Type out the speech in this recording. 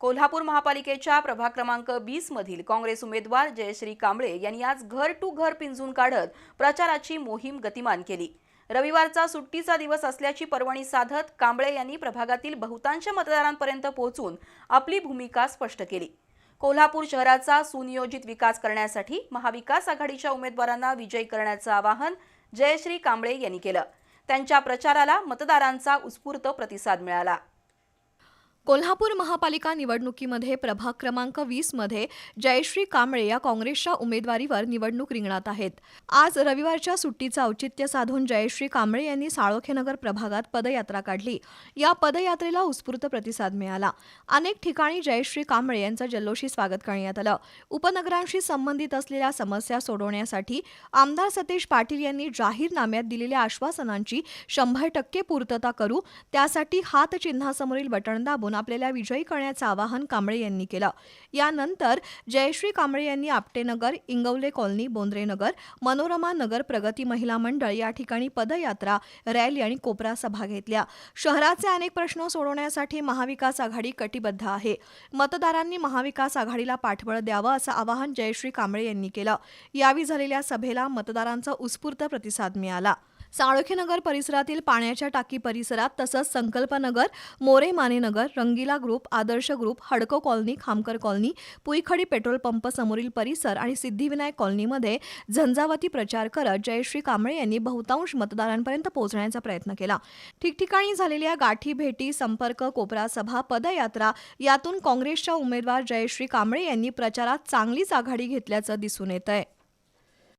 कोल्हापूर महापालिकेच्या प्रभाग क्रमांक वीस मधील काँग्रेस उमेदवार जयश्री कांबळे यांनी आज घर टू घर पिंजून काढत प्रचाराची मोहीम गतिमान केली. रविवारचा सुट्टीचा दिवस असल्याची पर्वणी साधत कांबळे यांनी प्रभागातील बहुतांश मतदारांपर्यंत पोहोचून आपली भूमिका स्पष्ट केली. कोल्हापूर शहराचा सुनियोजित विकास करण्यासाठी महाविकास आघाडीच्या उमेदवारांना विजयी करण्याचं आवाहन जयश्री कांबळे यांनी केलं. त्यांच्या प्रचाराला मतदारांचा उत्स्फूर्त प्रतिसाद मिळाला. कोल्हापूर महापालिका निवडणुकीमध्ये प्रभाग क्रमांक वीसमध्ये जयश्री कांबळे या काँग्रेसच्या उमेदवारीवर निवडणूक रिंगणात आहेत. आज रविवारच्या सुट्टीचं औचित्य साधून जयश्री कांबळे यांनी साळोखेनगर प्रभागात पदयात्रा काढली. या पदयात्रेला उत्स्फूर्त प्रतिसाद मिळाला. अनेक ठिकाणी जयश्री कांबळे यांचं जल्लोषी स्वागत करण्यात आलं. उपनगरांशी संबंधित असलेल्या समस्या सोडवण्यासाठी आमदार सतीश पाटील यांनी जाहीरनाम्यात दिलेल्या आश्वासनांची शंभर टक्के पूर्तता करू त्यासाठी हातचिन्हासमोरील बटण दाबून आपल्याला विजयी करण्याचं आवाहन कांबळे यांनी केलं. यानंतर जयश्री कांबळे यांनी आपटेनगर इंगवले कॉलनी बोंद्रेनगर मनोरमा नगर प्रगती महिला मंडळ या ठिकाणी पदयात्रा रॅली आणि कोपरा सभा घेतल्या. शहराचे अनेक प्रश्न सोडवण्यासाठी महाविकास आघाडी कटिबद्ध आहे. मतदारांनी महाविकास आघाडीला पाठबळ द्यावं असं आवाहन जयश्री कांबळे यांनी केलं. यावेळी झालेल्या सभेला मतदारांचा उत्स्फूर्त प्रतिसाद मिळाला. साळोखेनगर परिसरातील पाण्याच्या टाकी परिसरात तसंच संकल्पनगर मोरे मानेनगर रंगीला ग्रुप आदर्श ग्रुप हडको colony Khamkar colony Puikhadi petrol pump समोरील परिसर आणि सिद्धिविनायक कॉलनीमध्ये झंझावती प्रचार करत जयश्री कांबळे यांनी बहुतांश मतदारांपर्यंत पोहोचण्याचा प्रयत्न केला. ठिकठिकाणी झालेल्या गाठी भेटी संपर्क कोपरा सभा पदयात्रा यातून काँग्रेसच्या उमेदवार जयश्री कांबळे यांनी प्रचारात चांगलीच आघाडी घेतल्याचं दिसून येत आहे